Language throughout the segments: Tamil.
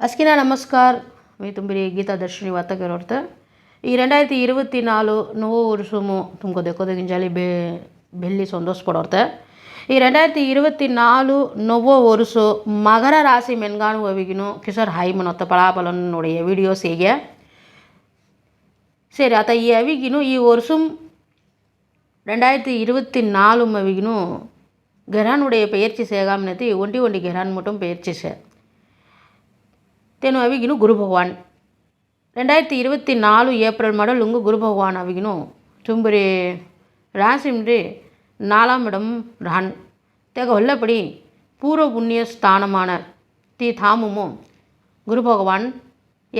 ಅಸ್ಕಿನ ನಮಸ್ಕಾರ ಮೀ ತುಂಬಿರಿ ಗೀತಾ ದರ್ಶಿನಿ ವಾರ್ತೆಗಿರೋರ್ತೆ ಈ ರೆಂಡಾಯಿರತ್ತಿ ಇರುವತ್ತಿ ನಾಲು ನೋವು ರುಸುಮು ತುಮಕೋ ದೆಕ್ಕೋದ ಗಿಂಜಾಲಿ ಬೆ ಬೆಲ್ಲಿ ಸಂತೋಷಪಡೋರ್ತೆ ಈ ರೆಂಡಾಯಿರತ್ತಿ ಇರುವತ್ತಿ ನಾಲು ನೊವ್ವೋ ಒರುಸು ಮಗರ ರಾಶಿ ಮೆನ್ಗಾಣುವವಿಗಿನು ಕಿಶೋರ್ ಹಾಯಿ ಮನೊತ್ತ ಪಳಾಪಲನ್ನು ನೋಡಿ ವಿಡಿಯೋಸ್ ಹೀಗೆ சரி அத்த அவிகினும் ஈ வருஷம் ரெண்டாயிரத்தி இருபத்தி நாலும் அவிகினும் கெரானுடைய பயிற்சி சேகாமனத்தி ஒண்டி ஒண்டி கெரான் மட்டும் பயிற்சி சே તેનું આવી ગયેલું ગુરુ ரெண்டாயிரத்தி இருபத்தி நாலு ஏப்ரல் மாடல் ఉంగు గురు భగవాన్ అవిగిను తుమ్బరి ராசிம்ரி நாலாம் இடம் ரான். தேக உள்ளபடி பூர்வ புண்ணிய ஸ்தானமான தி தாமுமும் குரு பகவான்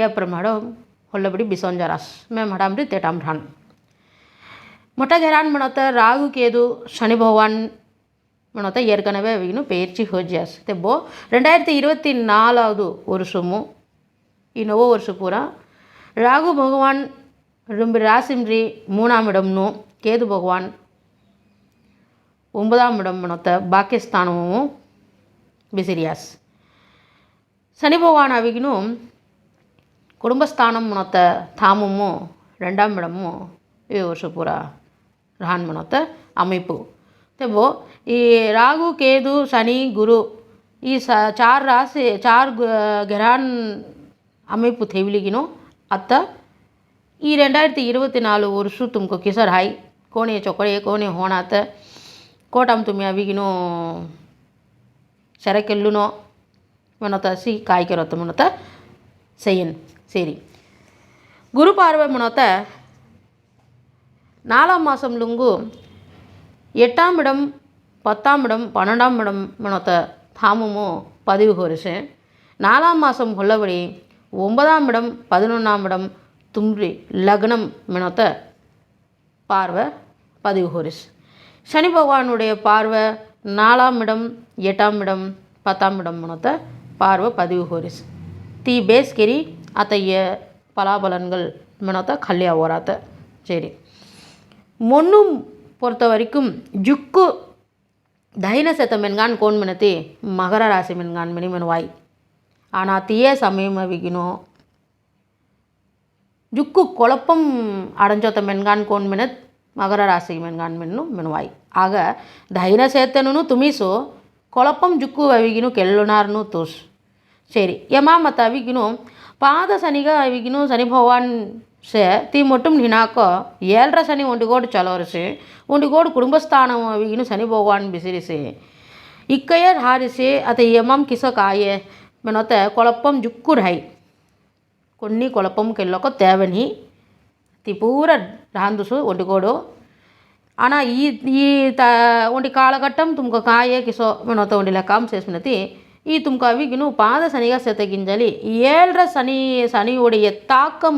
ஏப்ரல் மாடம் உள்ளபடி பிசோஞ்சராஸ் மே மடாம்ரி தேட்டாம் ரான். மொட்டை ஜரான் மணத்த ராகு கேது சனி பகவான் ಇವನೊತ್ತ ஏற்கனவே ಇನ್ನು பயிற்சி ஹோஜியாஸ். ತೆಬ್ಬೋ ரெண்டாயிரத்தி இருபத்தி நாலாவது வருஷமும் இன்னவோ வருஷ பூரா ராகு பகவான் ரொம்ப ராசிம்ரி மூணாம் இடம்னும் கேது பகவான் ஒன்பதாம் இடம் மனத்த பாக்கியஸ்தானமும் பிசிரியாஸ் சனி பகவான் அவிகினும் குடும்பஸ்தானம் மனத்த தாமமும் ரெண்டாம் இடமும் ಈ பூரா ಪೂರ ರಹಾನ್ அமைப்பு. ಅಮೀಪು ತೆಬೋ ಈ ರಾಗು ಕೇದು ಶನಿ ಗುರು ಈ ಸ ಚಾರ್ ರಾಶಿ ಚಾರ್ ಗ್ರಹಾನ್ அமைப்பு தெவிலிகினோ அத்த ಈ ரெண்டாயிரத்தி இருபத்தி நாலு ವರ್ಷ ತುಮಕು ಕಿಸರ್ ಹಾಯ್ ಕೋಣೆ ಚೊಕಡೆ ಕೋಣೆ ಹೋಣಾತ ಕೋಟಮ್ ತುಮಿ ಅವಿಗಿನೋ ಸೆರಕೆಲ್ಲುನೋ మనత సి కాయకరొత్త మనత செய்யன் சரி குரு பார்வை மனோத்த நாலாம் மாதம் லுங்கு எட்டாம் இடம் பத்தாம் இடம் பன்னெண்டாம் இடம் மனத்தை தாமமும் பதிவு குறிச்சு நாலாம் மாதம் உள்ளபடி ஒன்பதாம் இடம் பதினொன்றாம் இடம் தும்பி லக்னம் மினத்தை பார்வை பதிவு குறிச்சு சனி பகவானுடைய பார்வை நாலாம் இடம் எட்டாம் இடம் பத்தாம் இடம் மனத்தை பார்வை பதிவு குறிச்சு தி பேஸ்கிரி அத்தைய பலாபலன்கள் மினத்தை கல்யா ஓராத்த. சரி. மொன்னும் பொறுத்த வரைக்கும் ஜுக்கு தைன சேத்த மென்கான் கோன்மினத்தே மகர ராசி කොන්මනති මගර රාසිමෙන්ගන් ஆனால் அனாத்திய சமயம் விகினோ ஜுக்கு குழப்பம் அடைஞ்சோத்த மென்கான் கோன் மினத் மகர ராசி மென்கான் மென்னு மினுவாய். ஆக தைன சேத்தனு துமிசோ குழப்பம் ஜுக்கு அவிகினு கெல்லுனார்னு தூஸ். சரி யமா மத்த அவிகினும் பாத சனிக அவிகினும் சனி பகவான் சே ತಿ ಮೊಟ್ಟಂ ಹಿನಾಕ ಏಳ್ರ ಶನಿ ಒಂಟಿಗೋಡು ಚಲೋರಿಸಿ ಒಂಟಿಗೋಡು ಕುಟುಂಬಸ್ಥಾನ ಅವಿಗಿನು ಶನಿ ಭಗವಾನ್ ಬಿಸಿರಿಸಿ ಇಕ್ಕಯ್ಯ ಹಾರಿಸಿ ಅತ ಯಮಂ ಕಿಸಕಾಯೆ మనొత కుళపం జుక్కు రై కొన్ని కుళపం కెళ్ళొక తేవని తి పూర రాందుసు ఒంటికోడు అనా ఈ ఈ త ఒంటి కాలఘట్టం తుమ్క కాయే కిసో మనొత ఒంటి లెక్కం చేసినది ಈ ತುಮಕ ಅವಿಗಿನು ಪಾದ ಸನಿಗ ಸೆತಗಿಂಜಲಿ ಏಳ್ರ ಸನಿ ಸನಿ ಒಡೆಯ ತಾಕಂ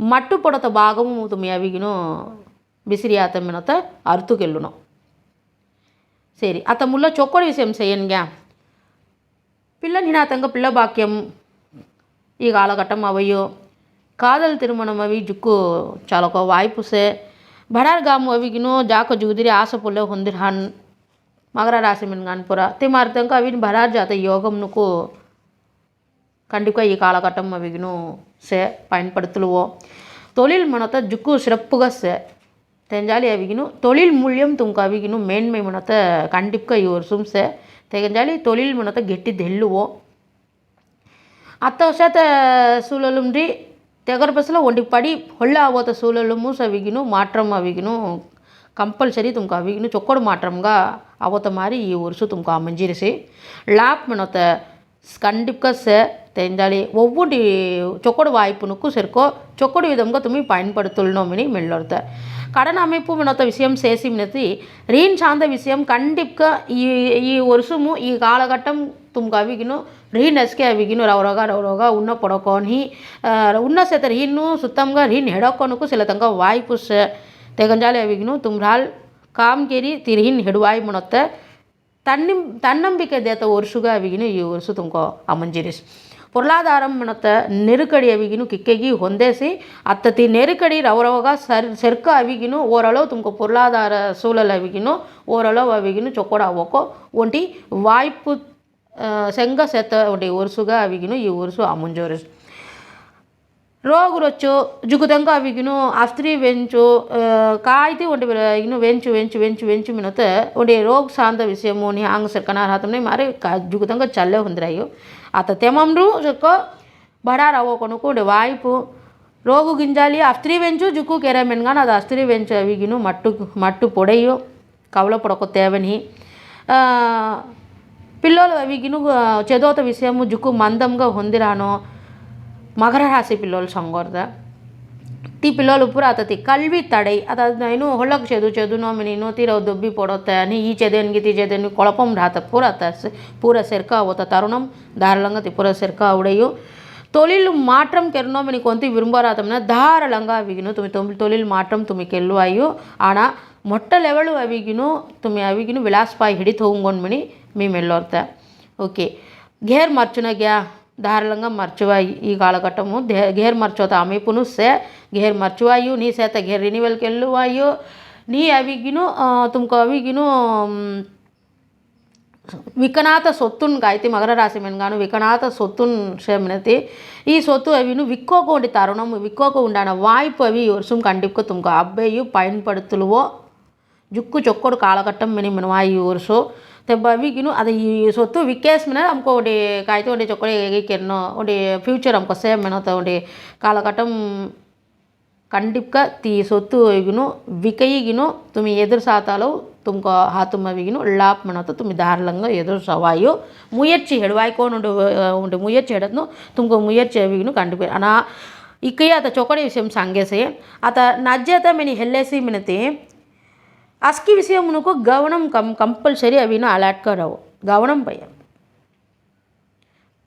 ಅವಿಗಿನು మట్టు పొడత భాగము తుమి అవిగిను బిసిరియాత మినత అరుతుకెళ్ళును సరి అత ముల్ల చొక్కడి విషయం చేయన్గా పిల్ల నినాతంగా పిల్ల భాగ్యం ఈ కాలఘట్టం అవయ్యో కాదల్ తిరుమణం అవి జుక్కు చాలొక వాయిపుసే ಬಡಾರ್ ಗಾಮು ಅವಿಗಿನೂ ಜಾಕ ಜುಗುದಿರಿ ಆಸ ಪುಲ್ಲೆ ಹೊಂದಿರ್ಹಾನ್ ಮಕರ ರಾಶಿ ಮಿನ್ಗಾನ್ಪುರ ತಿಮಾರ್ತಂಕ ಅವಿನ ಬರಾರ್ ಜಾತ யோகம்னுக்கு கண்டிப்பாக இ காலகட்டம் அவைக்கணும் சே பயன்படுத்தலுவோம். தொழில் மனத்தை ஜுக்கு சிறப்புக சே. தெஞ்சாலி அவிக்கணும். தொழில் மூலியம் துங்க அவிக்கணும். மேன்மை மனத்தை கண்டிப்பாக வருஷம் சும்சே தெஞ்சாலி தொழில் மனத்தை கெட்டி தெல்லுவோம் அத்த வருஷத்த சூழலும்ன்றி தெகர் பஸ்ஸில் ஒண்டி படி ಹೊಳ್ಳ ಆಗೋತ ಸೂಲಲು ಮೂಸ ಅವಿಗಿನು ಮಾಟ್ರಮ್ ಅವಿಗಿನು ಕಂಪಲ್ಸರಿ ತುಮ್ಕ ಅವಿಗಿನು ಚೊಕ್ಕೊಡು ಮಾಟ್ರಮ್ಗ ಆವೋತ ಮಾರಿ ಈ ವರ್ಷ ತುಮ್ಕ ಅಮಂಜಿರಿಸಿ ಲಾಪ್ తెండాలి ఒవ్వుటి చొక్కడు వాయిపు నుక్కు సెరుకో చొక్కడు విధంగా తుమ్మి பயன்படுத்தணும்னு மெல்லொருத்த கடன் அமைப்பு மினத்த விஷயம் சேசி மினத்தி ரீன் சார்ந்த விஷயம் கண்டிப்பாக ஈ வருஷமும் ஈ காலகட்டம் తుమ్కు అవిగిను రీన్ ఎస్కే అవిగిను రవరగా రవరగా ఉన్న పొడకొని ఉన్న సేత రీను సుత్తంగా రీన్ హెడకొనుకు సిలతంగా వాయిపుస్ తెగంజాలి అవిగిను తుమ్రాల్ ಕಾಮಗೇರಿ ತಿರಿಹಿನ್ ಹಿಡುವಾಯಿ ಮುಣತ್ತ ತನ್ನಿಂ ತನ್ನಂಬಿಕೆ ದೇತ ವರ್ಷುಗ ಅವಿಗಿನ ಈ ವರ್ಷ ತುಮಕೋ ಅಮಂಜಿರಿಸ್ పొల్లాధారమునత నిరుకడి అవిగిను కిక్కెగి ಹೊಂದಿಸಿ ಅತ್ತತಿ ನೆರುಕಡಿ ರವರವಾಗ ಸರ್ ಸರ್ಕ ಅವಿಗಿನು ಓರಳೋ ತುಮಕು ಪೊರ್ಲಾಧಾರ ಸೂಳಲ್ ಅವಿಗಿನು ಓರಳೋ ಅವಿಗಿನು ಚೊಕ್ಕೊಡ ಅವಕೋ ಒಂಟಿ ವಾಯ್ಪು ಸೆಂಗ ಸೆತ್ತ ಒಂಟಿ ಒರ್ಸುಗ ಅವಿಗಿನು ಈ ಒರ್ಸು ಅಮುಂಜೋರಿಸ್ ರೋಗರೊಚ್ಚು ಜುಗುದಂಗ ಅವಿಗಿನು ಅಸ್ತ್ರಿ ವೆಂಚು ಕಾಯ್ತಿ ಒಂಡೆ ಇನ್ನು ವೆಂಚು ವೆಂಚು ವೆಂಚು ವೆಂಚು ಮಿನತೆ ಒಂಡೆ ರೋಗ ಸಾಂದ ವಿಷಯಮು ನಿ ಹಾಂಗ ಸರ್ಕನಾರ ಹಾತಮ್ನೆ ಮಾರೆ ಕಾ ಜುಗುದಂಗ ಚಲ್ಲೆ ಹೊಂದ್ರಾಯು ಆತ ತೆಮಮ್ರು ಜೊಕ್ಕ ಬಡಾರ ಅವು ಕೊನುಕು ಒಂಡೆ ವಾಯ್ಪು ರೋಗು గింజాలి అస్త్రీ వెంచు జుక్కు కెరా మెన్గాన్ అది అస్త్రీ వెంచు అవిగిను మట్టు మట్టు పొడయు కవల పొడకు తేవని పిల్లలు అవిగిను చెదోత విషయము జుక్కు మందంగా ಹೊಂದಿರಾನೋ మకర రాశి పిల్లలు సంగోర్ద ತಿ ಪಿಲೋಲು ಪೂರ ಆತತಿ ಕಲ್ವಿ ತಡೆ ಅದಾದ ಏನು ಹೊಲಕ್ಕೆ ಚೆದು ಚೆದು ನೋಮಿನಿ ನೋ ತೀರ ದೊಬ್ಬಿ ಪೊಡತ್ತೆ ನೀ ಈ ಚೆದೆನ್ಗೆ ತಿ ಚೆದೆನ್ ಕೊಳಪಂ ರಾತ ಪೂರ ತಸ್ ಪೂರ ಸೆರ್ಕ ಅವತ ತರುಣಂ ಧಾರಾಳಂಗತಿ ಪೂರ ಸೆರ್ಕ ಅವಡೆಯು தொழில் மாற்றம் கெரணும் எனக்கு வந்து விரும்பாராதம்னா தாராளங்க அவிக்கணும் துமி தொழில் தொழில் மாற்றம் துமி கெல்லுவாயு ஆனால் மொட்டை லெவலு அவிக்கணும் துமி அவிக்கணும் விலாஸ்பாய் ಹಿಡಿ ತೊಗೊಂಡು ಮಣಿ ಮೀಮೆಲ್ಲೋರ್ತ ಓಕೆ ಘೇರ್ ಮರ್ಚುನಗ್ಯಾ దారుణంగా మర్చివాయి ఈ కాలఘట్టము. గేర్ మర్చోత అమెపును సే గేర్ మర్చివాయు నీ సేత గేర్ రెనివల్కి వెళ్ళువాయు నీ అవిగ్ను తుమ్కు అవిగిను వికనాథ సొత్తున్ గాయతి మగర రాసిమని గాను వికనాథ సొత్తున్ క్షేమతి ఈ సొత్తు అవిను విక్కోక ఉండి తరుణం విక్కోక ఉండాన వాయిపు అవి వర్షం కండిక్క తుమ్కు. అబ్బాయి పైన పడుతులువో జుక్కు చొక్కడు కాలఘట్టం మిని వాయి వర్షం భవికిను అది ఈ సొత్తు విక్కేసినా అమ్మకు ఒకటి కాగితం ఒకటి చొక్కడే ఎగికెన్నో ఒకటి ఫ్యూచర్ అమ్మకు సేమ్ మెనతో ఒకటి కాలఘట్టం ಕಂಡಿಪ್ಕ ತಿ ಸೊತ್ತು ಈಗಿನೂ ವಿಕೈಗಿನೂ ತುಮಿ ಎದುರು ಸಾತಾಲವು ತುಮ್ಕ ಹಾತುಮ್ಮವಿಗಿನು ಲಾಪ್ ಮಣತ ತುಮಿ ದಾರ್ಲಂಗ ಎದುರು ಸವಾಯು ಮುಯರ್ಚಿ ಹೇಳು ವಾಯ್ಕೊಂಡು ಉಂಡು ಉಂಡು ಮುಯರ್ಚಿ ಹೇಳತ್ನು ತುಮ್ಕ ಮುಯರ್ಚಿ ಅವಿಗಿನು ಕಂಡು ಅನಾ ಇಕ್ಕಯ್ಯ ಆತ ಚೊಕಡೆ ವಿಷಯ ಸಂಗೇಸೆ ಆತ ನಜ್ಜಾತ ಮಿನಿ ಹೆಲ್ಲೆಸಿ ಮಿನತಿ అస్కి విషయమునకు గవనం కం కంపల్సరీ అవిన గవనం గవనంపై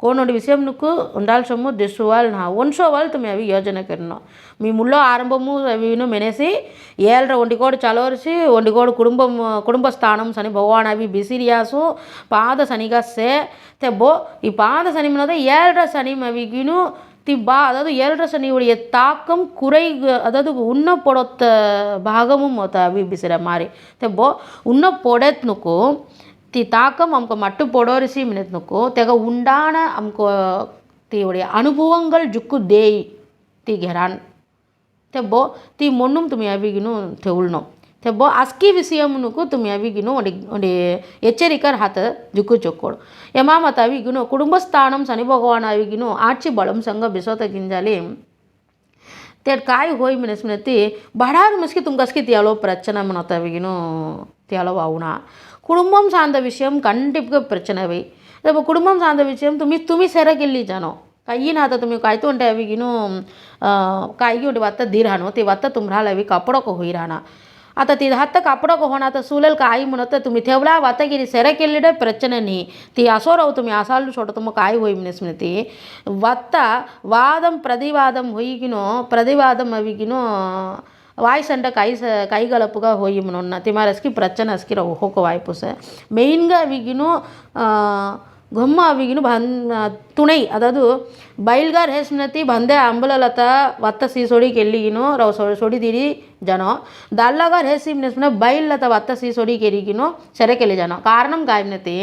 కోనోడి విషయంకు ఉండాల్సము దిశువాల్ నా. ఒన్సోవాల్ తమ అవి యోజన కిరణం మీ ముళ్ళో ఆరంభము అవిను మెనేసి ఏళ్ళ వండికోడు చలవరిసి వండికోడు కుటుంబం కుటుంబ స్థానం సని భగవాన్ అవి బిసిరియాసు పాద సనిగా సే తెబ్బో. ఈ పాద సనిమినదే ఏళ్ళ సని అవిగిను திப்பா அதாவது ஏழரை சனியுடைய தாக்கம் குறை அதாவது உன்ன பொடத்த ಭಾಗமும் ಬಿಸಿರ ಮಾರಿ ತೆಬ್ಬೋ ಉನ್ನ ಪೊಡೆತ್ನಕು தி தாக்கம் ಅಮ್ಕ மட்டு ಪೊಡೋರಿಸಿ ಮಿನಿತ್ನಕು ತೆಗ உண்டான ಅಮ್ಕೋ ತಿಯುடைய அனுபவங்கள் ஜுக்கு தேய் தி கெரான் தெப்போ தீ மொண்ணும் துமி அவிகினும் தெவுள்னோம். ତେବେ ଆସ୍କି ବିଷୟମନକୁ ତୁମେ అవిగిను ఒండి ఎచ్చరికర్ హత జుక్కు చొక్కోడు యమామత అవిగిను కుటుంబస్థానం శని భగవాన్ అవిగిను ఆర్చి బలం సంగ బిసోత గింజాలి तेट काय होई म्हणस म्हणती बडार मस्की तुमकास्की त्यालो பிரச்சனை மனத்தவிகினோ தியாலோ ஆகுனா குடும்பம் சார்ந்த விஷயம் கண்டிப்பாக பிரச்சனைவை இப்போ குடும்பம் சார்ந்த விஷயம் तुम्ही तुम्ही सेरगिल्ली जाणो ಕೈಯಿನ ಆತ ತುಮಿ ಕಾಯ್ತು ಉಂಟೆ ಅವಿಗಿನೂ ಕಾಯಿಗೆ ಉಂಟು ವತ್ತ ದೀರಾನು ತಿ ವತ್ತ ತುಮ್ರಾಲ ಅವಿ ಕಪ್ಪಡಕ್ಕೆ ಹೊಯ್ರಾನ आता ती हात कापडं होणं आता सुलल काय म्हणत तुम्ही ठेवला वाता गिरी सेरा केलेलं प्रचने नी ती असो राहू तुम्ही असाल सोडतो मग काय होई म्हणेस म्हणते వత్త వాదం ప్రతివాదం హొయ్యిగినో ప్రతివాదం అవిగినో వాయిస్ అంటే కై కైగలపుగా హోయిమనున్న తిమారస్కి ప్రచనస్కి హోక వాయిపుస మెయిన్గా విగినో ಗೊಮ್ಮಾವಿಗಿನ ಬಂದ ತುಣೈ ಅದಾದು ಬೈಲ್ಗಾರ್ ಹೆಸ್ನತಿ ಬಂದೆ ಅಂಬಲಲತ ವತ್ತ ಸೀಸೊಡಿಗೆ ಎಲ್ಲಿಗಿನೋ ರವ್ ಸೊ ಸೊಡಿದಿರಿ ಜನ ದಲ್ಲಗಾರ್ ಹೆಸಿಮ್ ನೆಸ್ಮನೆ ಬೈಲ್ಲತ ವತ್ತ ಸೀಸೊಡಿಗೆ ಎರಿಗಿನೋ ಸೆರೆಕೆಲಿ ಜನ ಕಾರಣಂ ಕಾಯ್ನತಿ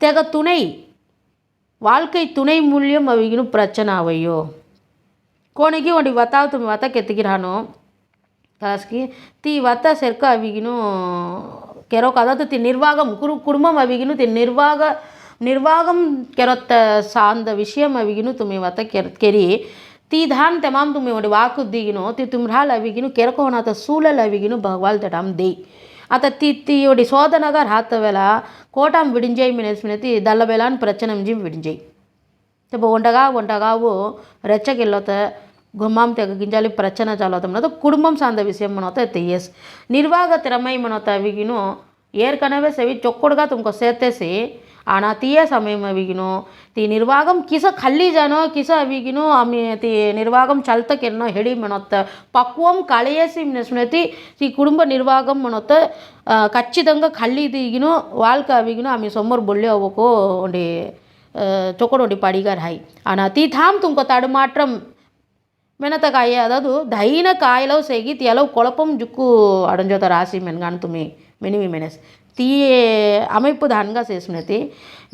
ತೆಗ ತುಣೈ வாழ்க்கை துணை மூலியம் அவங்களும் பிரச்சனை அவையோ கோணைக்கு ஒன்று வத்தா துணி வத்தா கெத்துக்கிறானோ கலாஸ்க்கு தீ வத்தா சேர்க்க அவங்களும் ಕೆರೋಕ್ ಅದಾತು ತಿ ನಿರ್ವಾಗಂ ಕುರು ಕುಟುಂಬಂ ಅವಿಗಿನು ತಿ ನಿರ್ವಾಗ ನಿರ್ವಾಗಂ ಕೆರೊತ್ತ ಸಾಂದ ವಿಷಯಂ ಅವಿಗಿನು ತುಮಿ ವತ ಕೆರ್ ಕೆರಿ ती धान तमाम तुम्ही म्हणजे वाकूत दिगिनो ती तुम्हाला अविगिनु ಕೆರಕೋ आता सूलल अविगिनु भगवाल तटाम देई आता ती ती एवढी शोधनगर हातवेला కోటాం విడింజేయి మినేసి మినతి దల్లబెలాన్ ప్రచనంజి విడింజేయి తెప్ప వంటగా వంటగావు రెచ్చకెళ్ళొత గుమ్మం తెగించాలి ప్రచన చదువుతాం లేదా కుటుంబం సార్ந்த విషయం మనతో తెయ్యేసి నిర్వాహక திறமை మనతో అవిగిను ఏర్కనవే సెవి చొక్కుడుగా తుమ్కో సేతేసి ಆಣ ತೀಯ ಸಮಯಮ ಅವಿಗಿನು ತಿ ನಿರ್ವಾಗಂ ಕಿಸ ಖಲ್ಲಿ ಜಾನೋ ಕಿಸ ಅವಿಗಿನು ಅಮಿ ತಿ ನಿರ್ವಾಗಂ ಚಲ್ತಕ್ಕೆನ್ನೋ ಹೆಡಿ ಮನೊತ್ತ ಪಕ್ವಂ ಕಳೆಯಸಿ ನೆಸ್ನತಿ ತಿ ಕುಟುಂಬ ನಿರ್ವಾಗಂ ಮನೊತ್ತ ಖಚ್ಚಿದಂಗ ಖಲ್ಲಿ ದಿಗಿನು ವಾಲ್ಕ ಅವಿಗಿನು ಆಮಿ ಸೊಮ್ಮರ್ ಬೊಳ್ಳೆ ಹೋಗ್ಬೇಕು ಒಂಡಿ ಚೊಕೊಡೊಂಡಿ ಪಡಿಗಾರ ಹಾಯ್ ಆಣ ತಿ ಥಾಮ್ ತುಮಕೊ ತಡು ಮಾತ್ರಂ ಮೆಣತಕಾಯಿ ಅದದು ದೈನ ಕಾಯಲವು ಸೆಗಿತ್ ಎಲ್ಲವು ಕೊಳಪಂ ಜುಕ್ಕು ಅಡಂಜೋತ ರಾಶಿ ಮೆನ್ಗಾನ್ ತುಮಿ ಮಿನಿಮಿ ಮೆಣಸ್ தீ அமைப்பு தான்கா சேசுனத்தி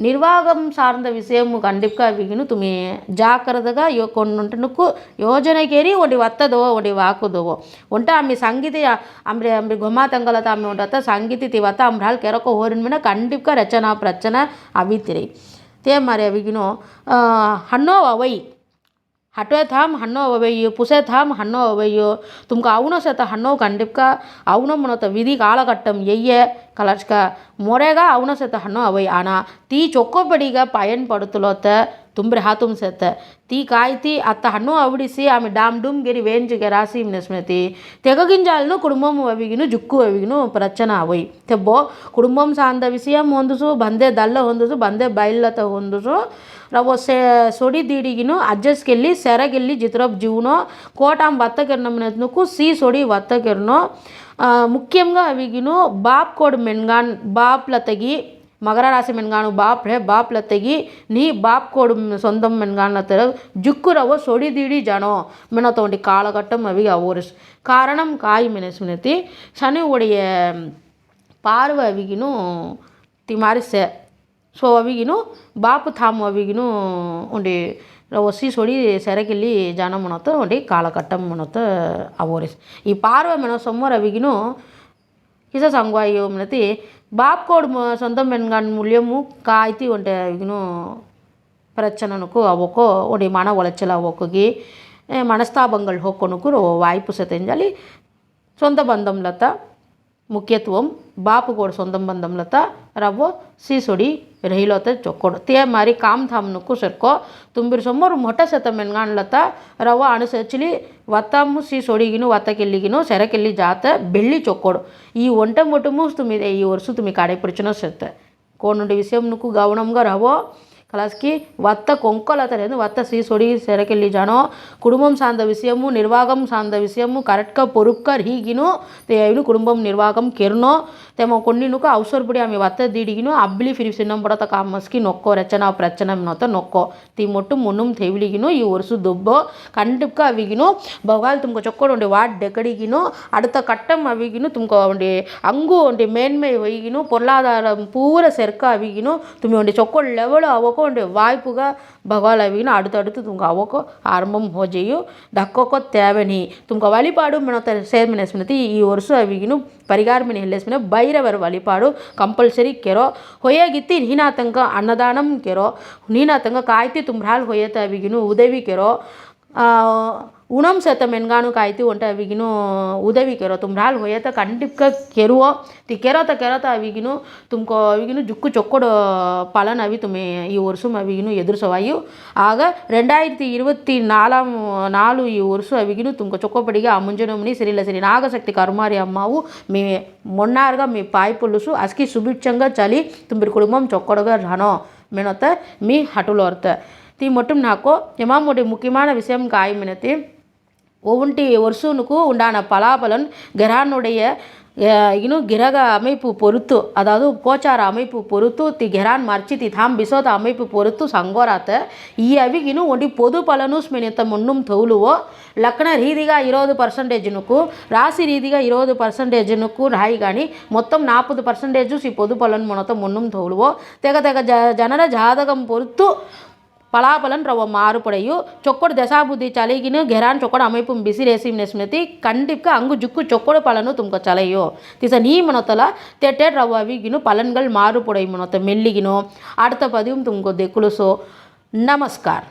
నిర్వాహం సార్ந்த విషయం కండిప్గా బిగిను తుమి జాగ్రత్తగా యో కొన్నుంటునుకు యోజనకేరి ఒకటి వత్తదో ఒకటి వాకుదోవో ఉంటే ఆమె సంగీతి ఆమె ఆమె గుమ్మా తంగలత ఆమె ఉండత సంగీతి తివత అమ్రాలు కెరొక ఓరిన మీద కండిప్గా రచన ప్రచన అవి తిరి తే మరి అవిగిను హన్నో అవై हटवे थाम हन्नो अवयो புசை தாம் ஹன்னோ அவையோ தும்க அவுனோ சத்த ஹன்னோ கண்டிப்பா அவுனோ முனத்த விதி காலகட்டம் எய்ய கலர்ஸ்க முறைக அவுனோ சத்த ஹன்னோ அவை ஆனால் தீ சொக்கோபடிக பயன்படுத்தலோத்த తుంబ్రి హాతుం సెత్త తీ కాయతి అత్త హన్ను అవుడిసి ఆమె డామ్ డూమ్ గిరి వేంజి గెరాసి స్మృతి తెగగింజాలను కుటుంబం అవిగిను జుక్కు అవిగిను ప్రచన అవి తెబ్బో కుటుంబం సాంద విషయం హొందుసు బందే దళ్ళ హొందుసు బందే బయళ్ళత వందుసు రవ్వ సే సొడి దీడిగిను వెళ్ళి సెరగెళ్ళి జిత్రబ్ జీవునో కోటాం వత్త కిరణంకు సీ సొడి వత్త కిరణం ముఖ్యంగా అవిగిను బాప్ కోడ్ మెన్గాన్ బాప్ల తగి మకర రాశి మెన్గాను బాప్ హే బాప్ లత్తగి నీ బాప్ కోడు సొంతం మెన్గాన జుక్కురవో సొడిదిడి జనో మినతోండి காலகட்டம் அவிக ஒரு காரணம் காய் மினசுனத்தி சனியுடைய பார்வை அவிகினும் திமாரி சே ಸೊ ಅವಿಗಿನು ಬಾಪು ಥಾಮು ಅವಿಗಿನು ಉಂಡಿ ಒಸಿ ಸೊಡಿ ಸೆರಗಿಲ್ಲಿ ಜಾನ ಮನೋತ ಉಂಡಿ ಕಾಲಕಟ್ಟ ಮನೋತ ಅವೋರಿಸ್ ಈ ಪಾರ್ವ ಮನೋ ಸೊಮ್ಮರ ಅವಿಗಿನು ಕಿಸ ಸಂಗ್ವಾಯು ಮಿನತಿ బాప్కోడు సొంత మెన్గాన్ మూల్యము కాయితి ఉంటే ఇగ్ను பிரச்சனனுக்கு அவக்கோ உடைய மன உளைச்சல் அவக்குகி மனஸ்தாபங்கள் ஹோக்கனுக்கு வாய்ப்பு செஞ்சலி சொந்த பந்தம்லத்த முக்கியத்துவம் பாப்புகோட சொந்த பந்தம்லத்த ரவ்வோ சீசொடி રહીલો તે ચોકોડો તે મારી કામધામનું કુસરકો ತುಂಬಿರು ಸೊಮ್ಮರು ಮೊಟ್ಟ ಸತ ಮೆನ್ಗಾಣ್ಲತ್ತ ರವ ಅಣಸ ಹಚ್ಚಲಿ ವತ್ತ ಮುಸಿ ಸೊಡಿಗಿನೂ ವತ್ತ ಕೆಲ್ಲಿಗಿನೂ ಸೆರ ಕೆಲ್ಲಿ ಜಾತ ಬೆಳ್ಳಿ ಚೊಕ್ಕೋಡು ಈ ಒಂಟ ಮೊಟ್ಟ ಮೂಸ್ ತುಂಬಿದೆ ಈ ವರ್ಷ ತುಮ್ಮಿ ಕಾಡೆಪಿಡಿಚಿನೋ ಸತ್ತ కోనుండి విషయంకు గౌనంగా రావో కలాస్కి వత్త కొంకొలతలేదు వత్త సీ సొడి సెరకెళ్ళి జానో కుటుంబం సార్ந்த విషయము నిర్వాహం సార్ந்த విషయము కరెక్ట్గా పొరుగ్గా హీగిను దేవుని కుటుంబం నిర్వాహం కెరునో તેમાં કોઈની કા અવસર પડ્યા અમે વાત દીડીગીનું అబ్బిలి ఫిరిసినం బుడత కామస్కి నొక్కో రచన ప్రచనత నొక్కో తీ మొట్టు మునుం తెవిలిగినో ఈ ఒరుసు దుబ్బో కండిప్గా అవిగినో భగవాన్ తుమ్కో చొక్కడు ఉండే వాట్ డెకడిగినో అడత కట్టం అవిగిను తుమ్కో ఉండే అంగు ఉండే మేన్మే ఒయ్గిను పొల్లాధారం పూర సెరక అవిగిను తుమ్మి ఉండే చొక్కడు లెవెల్ అవకో ఉండే వాయిపుగా భగవాన్ అవిగిన అడుతడుతు తుమ్కు అవకో ఆరంభం హోజేయు దక్కోకో తేవని తుమ్కో వలిపాడు మన సేమనేసినతి ఈ ఒరుసు అవిగిను ಪರಿಗಾರಮಿನಿ ಹೆಲ್ಲೆಸ್ಮಿನ ಭೈರವರ ವಲಿಪಾಡು ಕಂಪಲ್ಸರಿ ಕೆರೋ. ಹೊಯ್ಯಾಗಿತ್ತಿ ನೀನಾತಂಕ ಅನ್ನದಾನಂ ಕೆರೋ. ನೀನಾತಂಕ ಕಾಯ್ತಿ ತುಂಬ್ರಾಲ್ ಹೊಯ್ಯತ ಉದವಿ ಕೆರೋ. உணம் செத்த மென்கானு ಕಾಯ್ತಿ ಒಂಟ ಅವಿಗಿನೂ ಉದವಿ ಕೆರೋ ತುಮ್ರಾಲ್ ಹೋಯತ ಕಂಡಿಪ್ಕ ಕೆರುವೋ ತಿ ಕೆರೋತ ಕೆರೋತ ಅವಿಗಿನು ತುಮ್ಕೋ ಅವಿಗಿನು ಜುಕ್ಕು ಚೊಕ್ಕೊಡು பலன் அவி துமே இ வருஷம் அவிகினு எதிர்சவாயு ஆக ரெண்டாயிரத்தி இருபத்தி நாலாம் நாலு இ வருஷம் அவிகினு ತುಮ್ಕ ಚೊಕ್ಕೊಪಡಿಗೆ ಅಮುಂಜನಮುನಿ ಸಿರಿಲ ಸಿರಿ ನಾಗಶಕ್ತಿ ಕರುಮಾರಿ ಅಮ್ಮಾವು మీ మొన్నారుగా మీ పాయ్ పులుసు అస్కి సుభిక్షంగా చలి తుంబిరి కుటుంబం చొక్కడుగా రానో మేనొత్త మీ హటులోర్త తీ మొట్టం నాకు ఎమాముడి ముఖ్యమైన విషయం కాయమినతి ஒவ்வொன்ட்டி வருஷனுக்கு உண்டான பலாபலன் கிரகனுடைய இன்னும் கிரக அமைப்பு பொறுத்து அதாவது கோச்சார அமைப்பு பொறுத்து தி ಗೆರಾನ್ ಮರ್ಚಿತಿ ಥಾಮ್ ಬಿಸೋದ அமைப்பு பொறுத்து ಸಂಗೋರಾತ ಈ ಅವಿಗಿನು ಒಂಟಿ ಪೊದು ಪಲನು ಸ್ಮಿನಿತ ಮುನ್ನುಂ ತೌಲುವೋ ಲಗ್ನ ರೀತಿగా ఇరవై పర్సంటేజ్నుకు రాశి రీతిగా ఇరవై పర్సంటేజ్నుకు రాయి కానీ మొత్తం నాపదు పర్సంటేజ్ ఈ పొదు పలను మనతో మున్నం తోలువో తెగ తెగ జనర జాతకం పొరుతూ பொறுத்து பலாபலன் ரவ மாறுபடையும் ಚೊಕ್ಕೊಡು ದಶಾಬುದ್ಧಿ ಚಲಿಗಿನ ಗೆರಾನ್ ಚೊಕ್ಕೊಡು அமைப்பு ಬಿಸಿರೇಸಿ ನೆಸ್ಮಿತಿ கண்டிப்பாக அங்கு ஜுக்கு சொக்கோட பலனு தும்க ಚಲೆಯೋ திச நீ மனத்தல தெட்டேட் ரவ்வாவிகினு பலன்கள் மாறுபடை மனத்த மெல்லிகினோ அடுத்த பதிவும் தும்கோ தெக்குலுசோ நமஸ்கார்